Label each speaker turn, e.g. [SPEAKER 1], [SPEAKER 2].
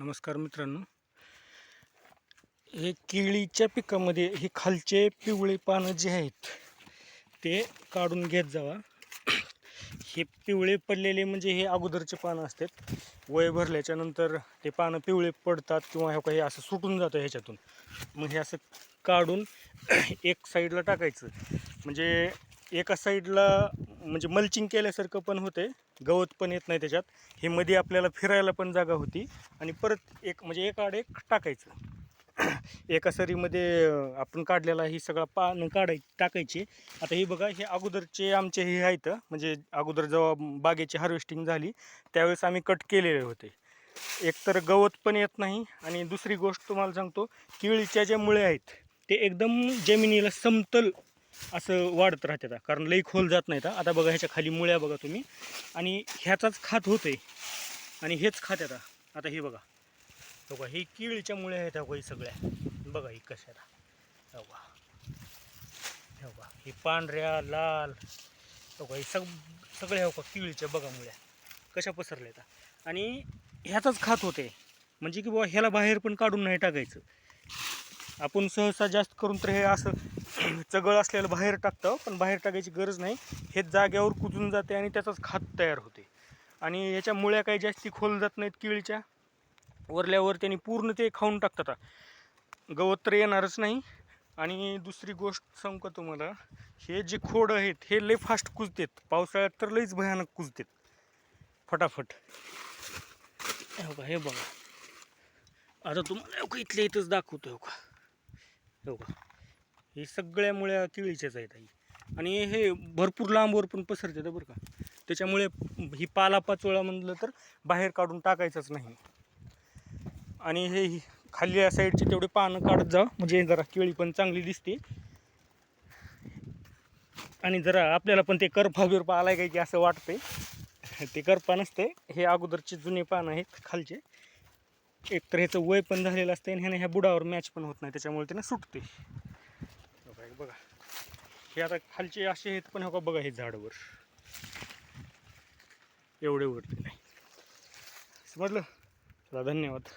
[SPEAKER 1] नमस्कार मित्रांनो. हे केळीच्या पिकामध्ये हे खालचे पिवळे पानं जे आहेत ते काढून घेत जावा. हे पिवळे पडलेले म्हणजे हे अगोदरचे पानं असतात. वय भरल्याच्या नंतर ते पानं पिवळे पडतात किंवा हे काही असं सुटून जातं ह्याच्यातून. मग हे असं काढून एक साईडला टाकायचं. म्हणजे एका साईडला म्हणजे मल्चिंग केल्यासारखं पण होते गवत पण येत नाही त्याच्यात. हे मध्ये आपल्याला फिरायला पण जागा होती. आणि परत एक म्हणजे एक आड एक टाकायचं. एका सरीमध्ये आपण काढलेला ही सगळा पानं काढाय टाकायची. आता हे बघा हे अगोदरचे आमचे हे आहेत म्हणजे अगोदर जेव्हा बागेची हार्वेस्टिंग झाली त्यावेळेस आम्ही कट केलेले होते. एकतर गवत पण येत नाही आणि दुसरी गोष्ट तुम्हाला सांगतो केळीच्या ज्या मुळे आहेत ते एकदम जमिनीला समतल असं वाढत राहते आता. कारण लई खोल जात नाही तर आता बघा ह्याच्या खाली मुळ्या बघा तुम्ही. आणि ह्याचाच खात होते आणि हेच खात आता. आता हे बघा. बघा हे किळीच्या मुळ्या आहेत हो ही सगळ्या. बघा ही कशाला हो का हो ही पांढऱ्या लाल. बघा हे सग सगळ्या हो का किळीच्या बघा मुळ्या. कशा पसरल्या आहेत आणि ह्याचाच खात होते. म्हणजे की बाबा ह्याला बाहेर पण काढून नाही टाकायचं. आपण सहसा जास्त करून तर हे असं चगळ असलेलं बाहेर टाकतं पण बाहेर टाकायची गरज नाही. हे जाग्यावर कुजून जाते आणि त्याचाच खात तयार होते. आणि याच्या मुळ्या काही जास्ती खोल जात नाहीत केळीच्या. वरल्यावर त्यांनी पूर्ण ते खाऊन टाकतात. गवत तर येणारच नाही. आणि दुसरी गोष्ट सांगू का तुम्हाला हे जे खोड आहेत हे लय फास्ट कुजतात. पावसाळ्यात तर लईच भयानक कुजतात. फटाफट. हो हे बघा. आता तुम्हाला इथल्या इथंच दाखवतो हो का? हे सगळ्या मुळ्या केळीच्याच आहेत आई. आणि हे भरपूर लांबवर पण पसरतात बरं का. त्याच्यामुळे ही पालापाचोळा म्हणलं तर बाहेर काढून टाकायचंच नाही. आणि हे खाली या साईडचे तेवढे पानं काढत जा. म्हणजे जरा केळी पण चांगली दिसते. आणि जरा आपल्याला पण ते करपा बिरपा आलाय काय की असं वाटतंय. ते करपा नसते हे अगोदरचे जुने पानं आहेत खालचे. एक तर ह्याचं वय पण झालेलं असतं आणि ह्याने ह्या बुडावर मॅच पण होत नाही त्याच्यामुळे त्यानं सुटते बघा हे बघा. हे आता खालचे असे आहेत पण हो का बघा हे झाडवर. एवढे वरती नाही. समजलं? चला धन्यवाद.